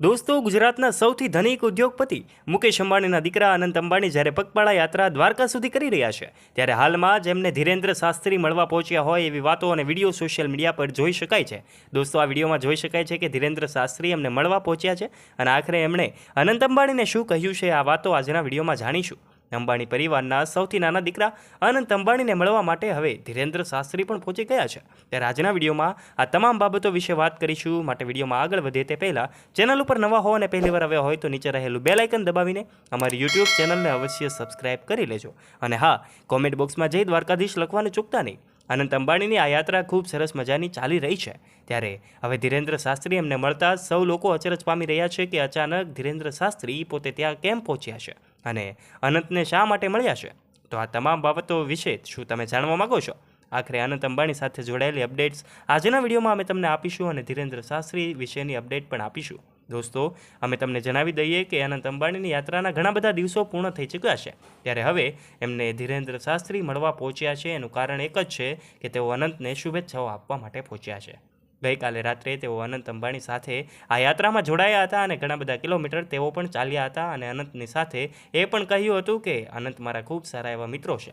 દોસ્તો, ગુજરાતના સૌથી ધનિક ઉદ્યોગપતિ મુકેશ અંબાણીના દીકરા અનંત અંબાણી જ્યારે પગપાળા યાત્રા દ્વારકા સુધી કરી રહ્યા છે, ત્યારે હાલમાં જ એમને ધીરેન્દ્ર શાસ્ત્રી મળવા પહોંચ્યા હોય એવી વાતો અને વીડિયો સોશિયલ મીડિયા પર જોઈ શકાય છે. દોસ્તો, આ વિડીયોમાં જોઈ શકાય છે કે ધીરેન્દ્ર શાસ્ત્રી એમને મળવા પહોંચ્યા છે અને આખરે એમણે અનંત અંબાણીને શું કહ્યું છે આ વાતો આજના વિડીયોમાં જાણીશું. અંબાણી પરિવારના સૌથી નાના દીકરા અનંત અંબાણીને મળવા માટે હવે ધીરેન્દ્ર શાસ્ત્રી પણ પહોંચી ગયા છે. ત્યારે આજના વિડીયોમાં આ તમામ બાબતો વિશે વાત કરીશું. માટે વિડીયોમાં આગળ વધે તે પહેલાં ચેનલ ઉપર નવા હો અને પહેલીવાર આવ્યા હોય તો નીચે રહેલું બે લાઇકન દબાવીને અમારી યુટ્યુબ ચેનલને અવશ્ય સબસ્ક્રાઇબ કરી લેજો. અને હા, કોમેન્ટ બોક્સમાં જય દ્વારકાધીશ લખવાનું ચૂકતા નહીં. અનંત અંબાણીની આ યાત્રા ખૂબ સરસ મજાની ચાલી રહી છે. ત્યારે હવે ધીરેન્દ્ર શાસ્ત્રી એમને મળતા સૌ લોકો અચરજ પામી રહ્યા છે કે અચાનક ધીરેન્દ્ર શાસ્ત્રી પોતે ત્યાં કેમ પહોંચ્યા છે? અને અનંતને શા માટે મળ્યા છે? તો આ તમામ બાબતો વિશે શું તમે જાણવા માગો છો? આખરે અનંત અંબાણી સાથે જોડાયેલી અપડેટ્સ આજના વિડીયોમાં અમે તમને આપીશું અને ધીરેન્દ્ર શાસ્ત્રી વિશેની અપડેટ પણ આપીશું. દોસ્તો, અમે તમને જણાવી દઈએ કે અનંત અંબાણીની યાત્રાના ઘણા બધા દિવસો પૂર્ણ થઈ ચૂક્યા છે. ત્યારે હવે એમને ધીરેન્દ્ર શાસ્ત્રી મળવા પહોંચ્યા છે. એનું કારણ એક જ છે કે તેઓ અનંતને શુભેચ્છાઓ આપવા માટે પહોંચ્યા છે. ગઈકાલે રાત્રે તેઓ અનંત અંબાણી સાથે આ યાત્રામાં જોડાયા હતા અને ઘણા બધા કિલોમીટર તેઓ પણ ચાલ્યા હતા અને અનંતની સાથે એ પણ કહ્યું હતું કે અનંત મારા ખૂબ સારા એવા મિત્રો છે.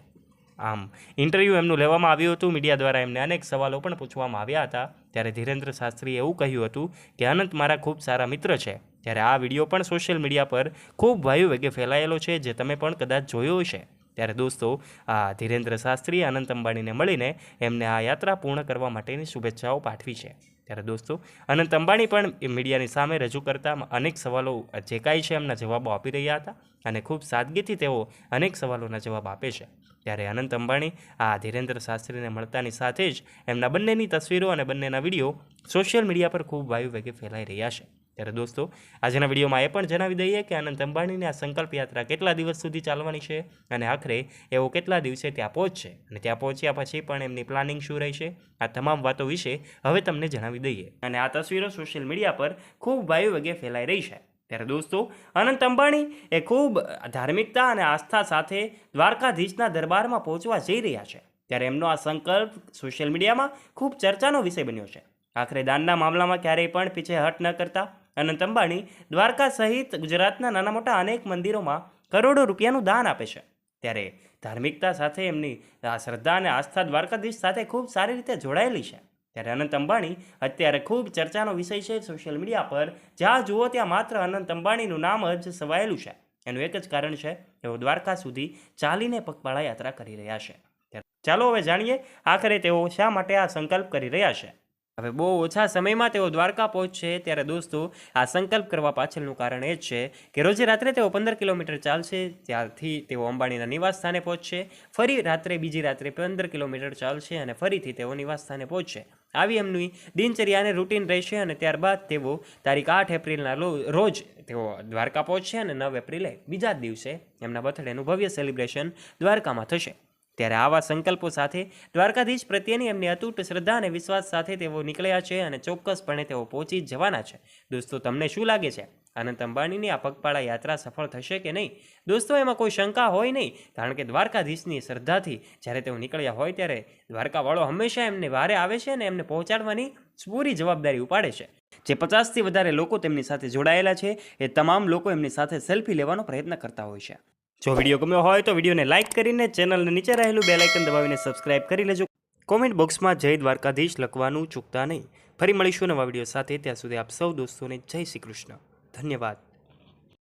આમ, ઇન્ટરવ્યૂ એમનું લેવામાં આવ્યું હતું, મીડિયા દ્વારા એમને અનેક સવાલો પણ પૂછવામાં આવ્યા હતા. ત્યારે ધીરેન્દ્ર શાસ્ત્રીએ એવું કહ્યું હતું કે, અનંત મારા ખૂબ સારા મિત્ર છે. ત્યારે આ વીડિયો પણ સોશિયલ મીડિયા પર ખૂબ વાયુ વેગે ફેલાયેલો છે, જે તમે પણ કદાચ જોયો હશે. ત્યારે દોસ્તો, આ ધીરેન્દ્ર શાસ્ત્રી અનંત અંબાણીને મળીને એમને આ યાત્રા પૂર્ણ કરવા માટેની શુભેચ્છાઓ પાઠવી છે. ત્યારે દોસ્તો અનંત અંબાણી પણ મીડિયાની સામે રજૂ કરતા અનેક સવાલો જે કાંઈ છે એમના જવાબો આપી રહ્યા હતા અને ખૂબ સાદગીથી તેઓ અનેક સવાલોના જવાબ આપે છે. ત્યારે અનંત અંબાણી, આ ધીરેન્દ્ર શાસ્ત્રીને મળતાની સાથે જ એમના બંનેની તસવીરો અને બંનેના વીડિયો સોશિયલ મીડિયા પર ખૂબ વાયુ વેગે ફેલાઈ રહ્યા છે. ત્યારે દોસ્તો, આજના વિડીયોમાં એ પણ જણાવી દઈએ કે અનંત અંબાણીની આ સંકલ્પ યાત્રા કેટલા દિવસ સુધી ચાલવાની છે અને આખરે એવો કેટલા દિવસે ત્યાં પહોંચશે અને ત્યાં પહોંચ્યા પછી પણ એમની પ્લાનિંગ શું રહેશે, આ તમામ વાતો વિશે હવે તમને જણાવી દઈએ. અને આ તસવીરો સોશિયલ મીડિયા પર ખૂબ વાયુ વગે ફેલાઈ રહી છે. ત્યારે દોસ્તો અનંત અંબાણી એ ખૂબ ધાર્મિકતા અને આસ્થા સાથે દ્વારકાધીશના દરબારમાં પહોંચવા જઈ રહ્યા છે. ત્યારે એમનો આ સંકલ્પ સોશિયલ મીડિયામાં ખૂબ ચર્ચાનો વિષય બન્યો છે. આખરે દાનના મામલામાં ક્યારેય પણ પીછે હટ ન કરતા અનંત અંબાણી દ્વારકા સહિત ગુજરાતના નાના મોટા અનેક મંદિરોમાં કરોડો રૂપિયાનું દાન આપે છે. ત્યારે ધાર્મિકતા સાથે એમની શ્રદ્ધા અને આસ્થા દ્વારકાધીશ સાથે ખૂબ સારી રીતે જોડાયેલી છે. ત્યારે અનંત અંબાણી અત્યારે ખૂબ ચર્ચાનો વિષય છે સોશિયલ મીડિયા પર. જ્યાં જુઓ ત્યાં માત્ર અનંત અંબાણીનું નામ જ સવાયેલું છે. એનું એક જ કારણ છે, તેઓ દ્વારકા સુધી ચાલીને પગપાળા યાત્રા કરી રહ્યા છે. ચાલો હવે જાણીએ, આખરે તેઓ શા માટે આ સંકલ્પ કરી રહ્યા છે? હવે બહુ ઓછા સમયમાં તેઓ દ્વારકા પહોંચશે ત્યારે દોસ્તો, આ સંકલ્પ કરવા પાછળનું કારણ એ જ છે કે રોજે રાત્રે તેઓ પંદર કિલોમીટર ચાલશે, ત્યારથી તેઓ અંબાણીના નિવાસ સ્થાને પહોંચશે, ફરી રાત્રે બીજી રાત્રે પંદર કિલોમીટર ચાલશે અને ફરીથી તેઓ નિવાસ સ્થાને પહોંચશે. આવી એમની દિનચર્યાને રૂટીન રહેશે અને ત્યારબાદ તેઓ તારીખ આઠ એપ્રિલના રોજ તેઓ દ્વારકા પહોંચશે અને નવ એપ્રિલે બીજા દિવસે એમના બર્થડેનું ભવ્ય સેલિબ્રેશન દ્વારકામાં થશે. ત્યારે આવા સંકલ્પો સાથે દ્વારકાધીશ પ્રત્યેની એમની અતૂટ શ્રદ્ધા અને વિશ્વાસ સાથે તેઓ નીકળ્યા છે અને ચોક્કસપણે તેઓ પહોંચી જવાના છે. દોસ્તો, તમને શું લાગે છે? અનંત અંબાણીની આ પગપાળા યાત્રા સફળ થશે કે નહીં? દોસ્તો, એમાં કોઈ શંકા હોય નહીં? કારણ કે દ્વારકાધીશની શ્રદ્ધાથી જ્યારે તેઓ નીકળ્યા હોય ત્યારે દ્વારકાવાળો હંમેશા એમને વારે આવે છે અને એમને પહોંચાડવાની પૂરી જવાબદારી ઉપાડે છે. જે પચાસથી વધારે લોકો તેમની સાથે જોડાયેલા છે, એ તમામ લોકો એમની સાથે સેલ્ફી લેવાનો પ્રયત્ન કરતા હોય છે. જો વીડિયો ગમ્યો હોય તો વિડીયોને લાઇક કરીને ચેનલને નીચે રહેલું બેલાઇકન દબાવીને સબસ્ક્રાઇબ કરી લેજો. કોમેન્ટ બોક્સમાં જય દ્વારકાધીશ લખવાનું ચૂકતા નહીં. ફરી મળીશું નવા વીડિયો સાથે. ત્યાં સુધી આપ સૌ દોસ્તોને જય શ્રી કૃષ્ણ. ધન્યવાદ.